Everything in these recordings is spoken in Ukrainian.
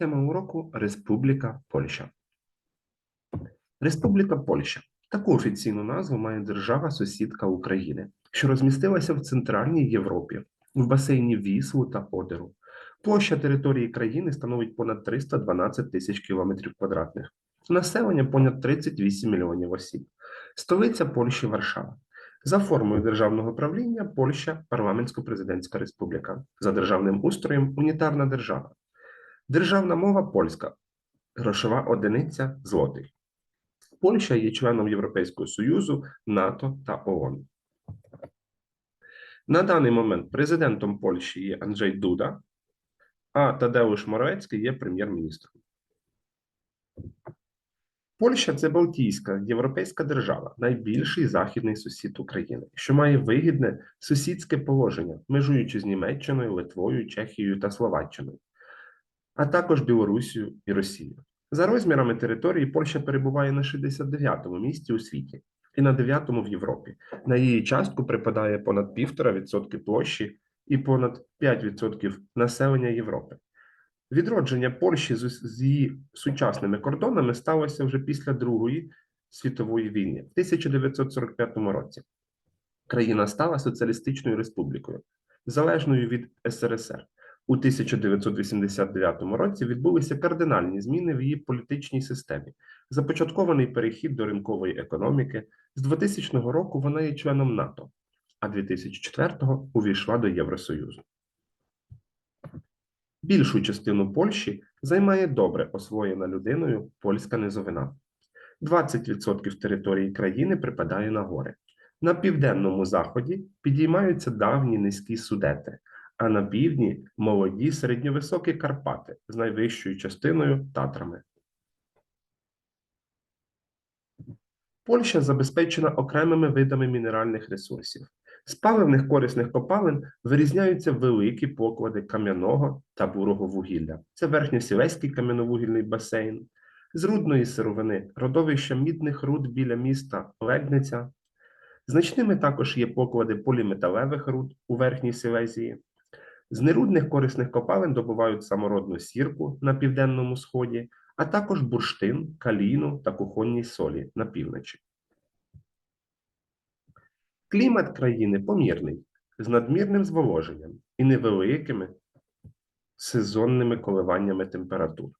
Тема уроку Республіка Польща. Республіка Польща. Таку офіційну назву має держава-сусідка України, що розмістилася в Центральній Європі, в басейні Віслу та Одеру. Площа території країни становить понад 312 тисяч кілометрів квадратних. Населення понад 38 мільйонів осіб. Столиця Польщі Варшава. За формою державного правління Польща парламентсько-президентська республіка. За державним устроєм унітарна держава. Державна мова польська. Грошова одиниця злотий. Польща є членом Європейського Союзу, НАТО та ООН. На даний момент президентом Польщі є Анджей Дуда, а Тадеуш Моровецький є прем'єр-міністром. Польща це Балтійська європейська держава, найбільший західний сусід України, що має вигідне сусідське положення, межуючи з Німеччиною, Литвою, Чехією та Словаччиною, а також Білорусію і Росією. За розмірами території Польща перебуває на 69-му місці у світі і на 9-му в Європі. На її частку припадає понад 1,5% площі і понад 5% населення Європи. Відродження Польщі з її сучасними кордонами сталося вже після Другої світової війни в 1945 році. Країна стала соціалістичною республікою, залежною від СРСР. У 1989 році відбулися кардинальні зміни в її політичній системі. Започаткований перехід до ринкової економіки. З 2000 року вона є членом НАТО, а 2004-го увійшла до Євросоюзу. Більшу частину Польщі займає добре освоєна людиною польська низовина. 20% території країни припадає на гори. На південному заході підіймаються давні низькі судети, а на півдні молоді середньовисокі Карпати з найвищою частиною Татрами. Польща забезпечена окремими видами мінеральних ресурсів. З паливних корисних копалин вирізняються великі поклади кам'яного та бурого вугілля. Це верхньосілеський кам'яновугільний басейн, з рудної сировини, родовища мідних руд біля міста Легниця. Значними також є поклади поліметалевих руд у Верхній Силезії. З нерудних корисних копалин добувають самородну сірку на південному сході, а також бурштин, каліну та кухонні солі на півночі. Клімат країни помірний, з надмірним зволоженням і невеликими сезонними коливаннями температур.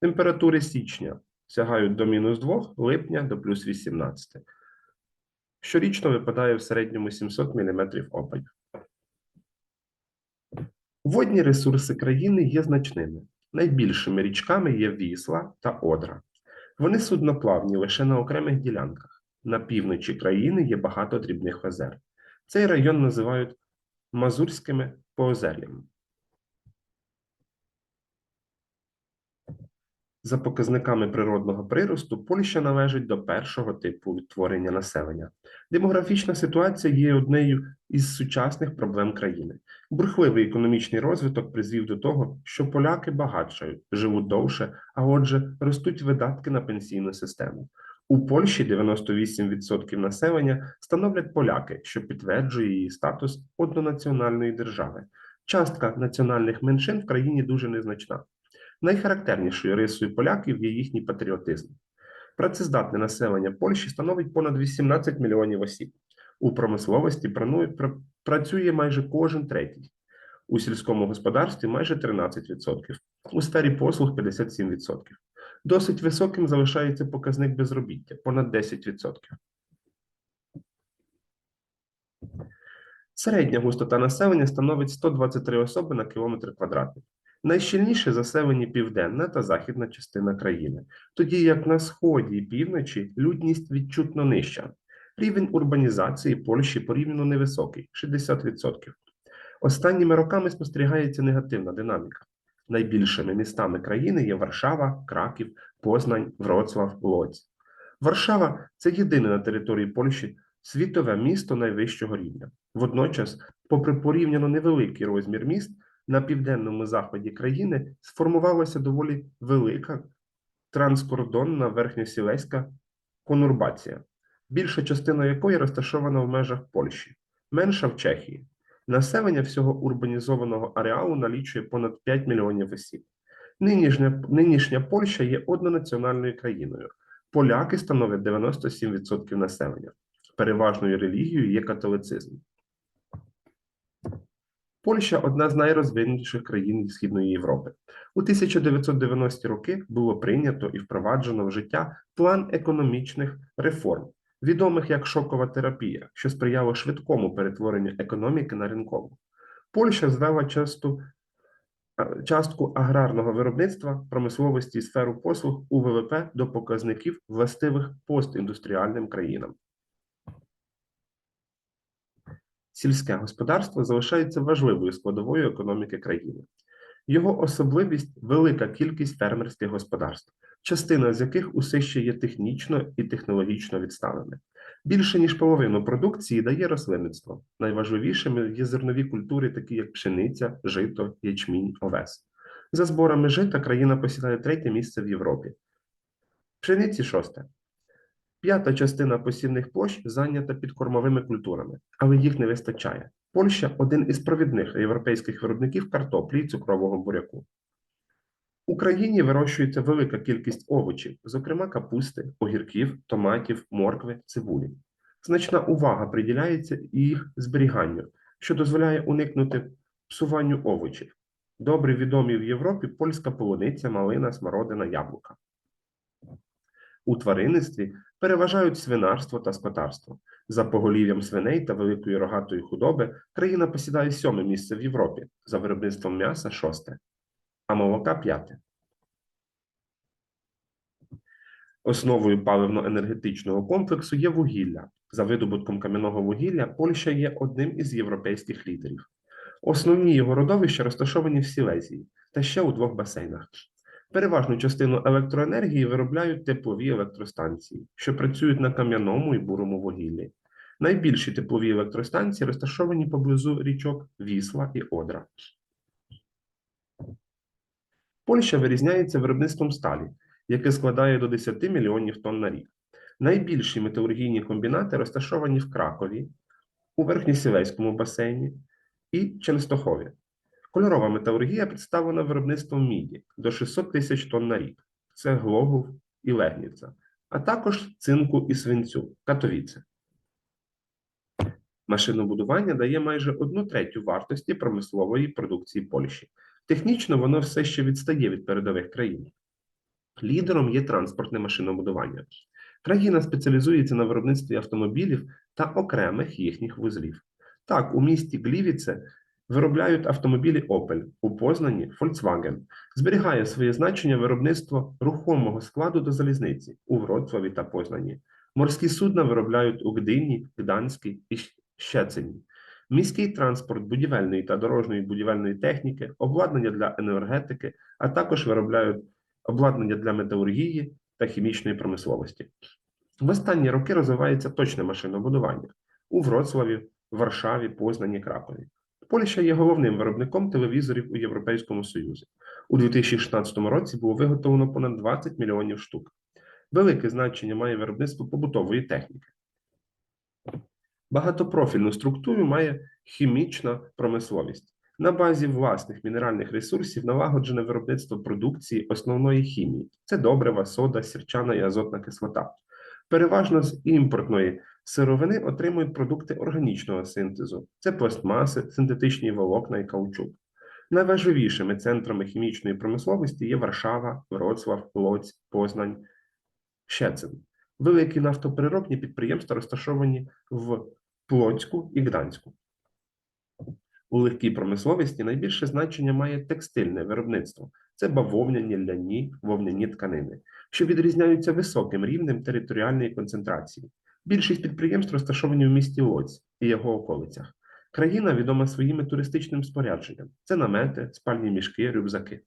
Температури січня сягають до мінус 2, липня до плюс 18. Щорічно випадає в середньому 700 мм опадів. Водні ресурси країни є значними. Найбільшими річками є Вісла та Одра. Вони судноплавні лише на окремих ділянках. На півночі країни є багато дрібних озер. Цей район називають Мазурськими поозер'ями. За показниками природного приросту, Польща належить до першого типу відтворення населення. Демографічна ситуація є однією із сучасних проблем країни. Бурхливий економічний розвиток призвів до того, що поляки багатшають, живуть довше, а отже, ростуть видатки на пенсійну систему. У Польщі 98% населення становлять поляки, що підтверджує її статус однонаціональної держави. Частка національних меншин в країні дуже незначна. Найхарактернішою рисою поляків є їхній патріотизм. Працездатне населення Польщі становить понад 18 мільйонів осіб. У промисловості працює майже кожен третій. У сільському господарстві майже 13%, у сфері послуг 57%. Досить високим залишається показник безробіття понад 10%. Середня густота населення становить 123 особи на кілометр квадратний. Найщільніше заселені південна та західна частина країни, тоді як на сході і півночі людність відчутно нижча. Рівень урбанізації Польщі порівняно невисокий 60%. Останніми роками спостерігається негативна динаміка. Найбільшими містами країни є Варшава, Краків, Познань, Вроцлав, Лодзь. Варшава це єдине на території Польщі світове місто найвищого рівня. Водночас, попри порівняно невеликий розмір міст, на південному заході країни сформувалася доволі велика транскордонна верхньосілеська конурбація, більша частина якої розташована в межах Польщі, менша в Чехії. Населення всього урбанізованого ареалу налічує понад 5 мільйонів осіб. Нинішня, нинішня Польща є однонаціональною країною. Поляки становлять 97% населення. Переважною релігією є католицизм. Польща одна з найрозвинутіших країн Східної Європи. У 1990-ті роки було прийнято і впроваджено в життя план економічних реформ, відомих як шокова терапія, що сприяло швидкому перетворенню економіки на ринкову. Польща звела часту, частку аграрного виробництва, промисловості і сферу послуг у ВВП до показників властивих постіндустріальним країнам. Сільське господарство залишається важливою складовою економіки країни. Його особливість велика кількість фермерських господарств, частина з яких усе ще є технічно і технологічно відставлене. Більше ніж половину продукції дає рослинництво. Найважливішими є зернові культури, такі як пшениця, жито, ячмінь, овес. За зборами жита країна посідає третє місце в Європі. Пшениці шосте. П'ята частина посівних площ зайнята підкормовими культурами, але їх не вистачає. Польща один із провідних європейських виробників картоплі і цукрового буряку. В Україні вирощується велика кількість овочів, зокрема капусти, огірків, томатів, моркви, цибулі. Значна увага приділяється їх зберіганню, що дозволяє уникнути псуванню овочів. Добре відомі в Європі польська полуниця, малина, смородина, яблука. У тваринництві переважають свинарство та скотарство. За поголів'ям свиней та великої рогатої худоби країна посідає сьоме місце в Європі, за виробництвом м'яса шосте, а молока п'яте. Основою паливно-енергетичного комплексу є вугілля. За видобутком кам'яного вугілля Польща є одним із європейських лідерів. Основні його родовища розташовані в Сілезії та ще у двох басейнах. Переважну частину електроенергії виробляють теплові електростанції, що працюють на кам'яному і бурому вугіллі. Найбільші теплові електростанції розташовані поблизу річок Вісла і Одра. Польща вирізняється виробництвом сталі, яке складає до 10 мільйонів тонн на рік. Найбільші металургійні комбінати розташовані в Кракові, у Верхньосілеському басейні і Ченстохові. Кольорова металургія представлена виробництвом міді до 600 тисяч тонн на рік. Це Глогов і Легніця, а також цинку і свинцю Катовіце. Машинобудування дає майже одну третю вартості промислової продукції Польщі. Технічно воно все ще відстає від передових країн. Лідером є транспортне машинобудування. Країна спеціалізується на виробництві автомобілів та окремих їхніх вузлів. Так, у місті Глівіце виробляють автомобілі Opel, у Познані Volkswagen. Зберігає своє значення виробництво рухомого складу до залізниці у Вроцлаві та Познані. Морські судна виробляють у Гдині, Гданській і Щецині. Міський транспорт будівельної та дорожньої будівельної техніки, обладнання для енергетики, а також виробляють обладнання для металургії та хімічної промисловості. В останні роки розвивається точне машинобудування у Вроцлаві, Варшаві, Познані, Кракові. Польща є головним виробником телевізорів у Європейському Союзі. У 2016 році було виготовлено понад 20 мільйонів штук. Велике значення має виробництво побутової техніки. Багатопрофільну структуру має хімічна промисловість. На базі власних мінеральних ресурсів налагоджене виробництво продукції основної хімії: це добрива, сода, сірчана і азотна кислота. Переважно з імпортної сировини отримують продукти органічного синтезу: це пластмаси, синтетичні волокна і каучук. Найважливішими центрами хімічної промисловості є Варшава, Вроцлав, Лоць, Познань, Щецин. Великі нафтопереробні підприємства розташовані в Плоцьку і Гданську. У легкій промисловості найбільше значення має текстильне виробництво. Це бавовняні, ляні, вовняні тканини, що відрізняються високим рівнем територіальної концентрації. Більшість підприємств розташовані в місті Лоць і його околицях. Країна відома своїми туристичним спорядженням: це намети, спальні мішки, рюкзаки.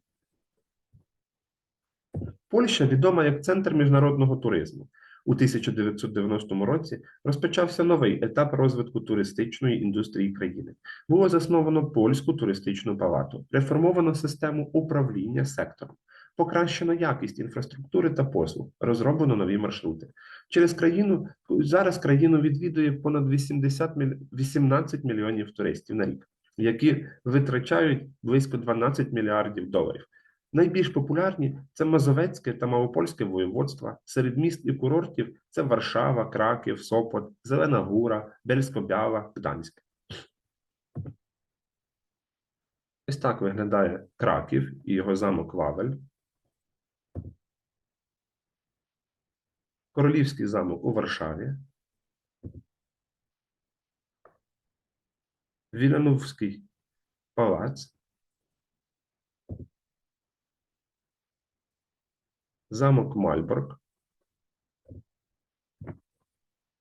Польща відома як центр міжнародного туризму. У 1990 році розпочався новий етап розвитку туристичної індустрії країни. Було засновано польську туристичну палату, реформовано систему управління сектором, покращено якість інфраструктури та послуг, розроблено нові маршрути. Через країну зараз країну відвідує понад 80 міль... 18 мільйонів туристів на рік. які витрачають близько 12 мільярдів доларів. Найбільш популярні це Мазовецьке та Малопольське воєводства. Серед міст і курортів це Варшава, Краків, Сопот, Зелена Гура, Бельсько-Бяла, Гданськ. Ось так виглядає Краків і його замок Вавель. Королівський замок у Варшаві. Віляновський палац. Замок Мальборг.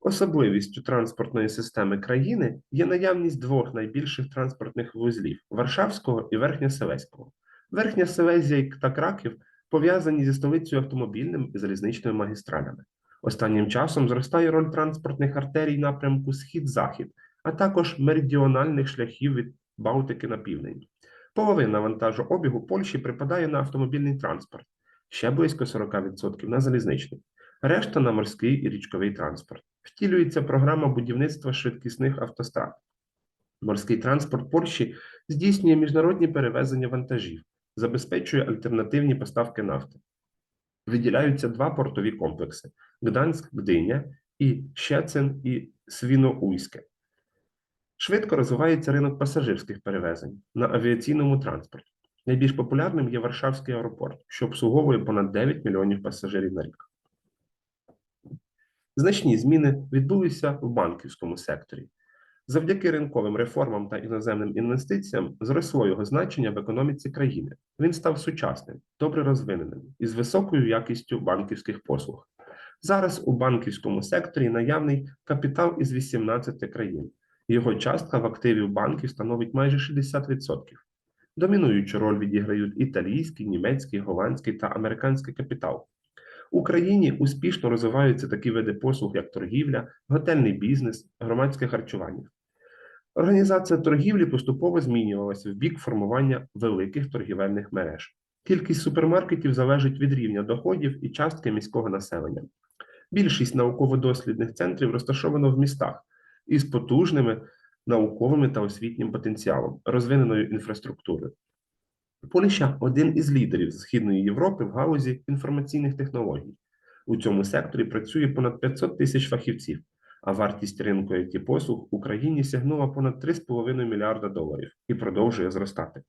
Особливістю транспортної системи країни є наявність двох найбільших транспортних вузлів Варшавського і Верхньоселеського. Верхня Селезія та Краків пов'язані зі столицею автомобільними і залізничними магістралями. Останнім часом зростає роль транспортних артерій напрямку Схід-Захід, а також меридіональних шляхів від Балтики на південь. Половина вантажообігу Польщі припадає на автомобільний транспорт, ще близько 40% на залізничний, решта на морський і річковий транспорт. Втілюється програма будівництва швидкісних автострад. Морський транспорт Польщі здійснює міжнародні перевезення вантажів, забезпечує альтернативні поставки нафти. Виділяються два портові комплекси: Гданськ-Гдиня і Щецин і Свіноуйське. Швидко розвивається ринок пасажирських перевезень на авіаційному транспорті. Найбільш популярним є Варшавський аеропорт, що обслуговує понад 9 мільйонів пасажирів на рік. Значні зміни відбулися в банківському секторі. Завдяки ринковим реформам та іноземним інвестиціям зросло його значення в економіці країни. Він став сучасним, добре розвиненим і з високою якістю банківських послуг. Зараз у банківському секторі наявний капітал із 18 країн. Його частка в активів банків становить майже 60%. Домінуючу роль відіграють італійський, німецький, голландський та американський капітал. В Україні успішно розвиваються такі види послуг, як торгівля, готельний бізнес, громадське харчування. Організація торгівлі поступово змінювалася в бік формування великих торгівельних мереж. Кількість супермаркетів залежить від рівня доходів і частки міського населення. Більшість науково-дослідних центрів розташовано в містах із потужними науковими та освітнім потенціалом, розвиненою інфраструктурою. Польща один із лідерів Східної Європи в галузі інформаційних технологій. У цьому секторі працює понад 500 тисяч фахівців, а вартість ринку it послуг Україні сягнула понад 3,5 мільярда доларів і продовжує зростати.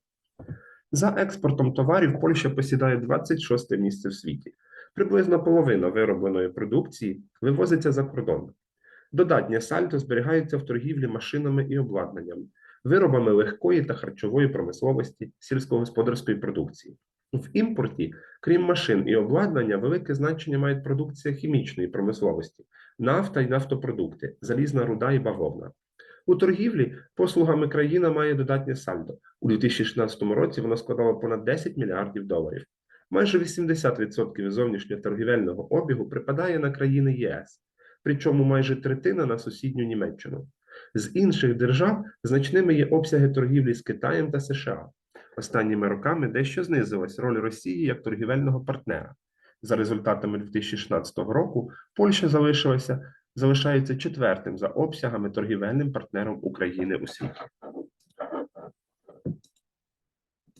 За експортом товарів Польща посідає 26 місце в світі. Приблизно половина виробленої продукції вивозиться за кордон. Додатнє сальдо зберігається в торгівлі машинами і обладнанням, виробами легкої та харчової промисловості, сільськогосподарської продукції. В імпорті, крім машин і обладнання, велике значення має продукція хімічної промисловості, нафта і нафтопродукти, залізна руда і бавовна. У торгівлі послугами країна має додатнє сальдо. У 2016 році воно складало понад 10 мільярдів доларів. Майже 80% зовнішнього торгівельного обігу припадає на країни ЄС, причому майже третина на сусідню Німеччину. З інших держав значними є обсяги торгівлі з Китаєм та США. Останніми роками дещо знизилась роль Росії як торгівельного партнера. За результатами 2016 року Польща залишилася залишається четвертим за обсягами торгівельним партнером України у світі.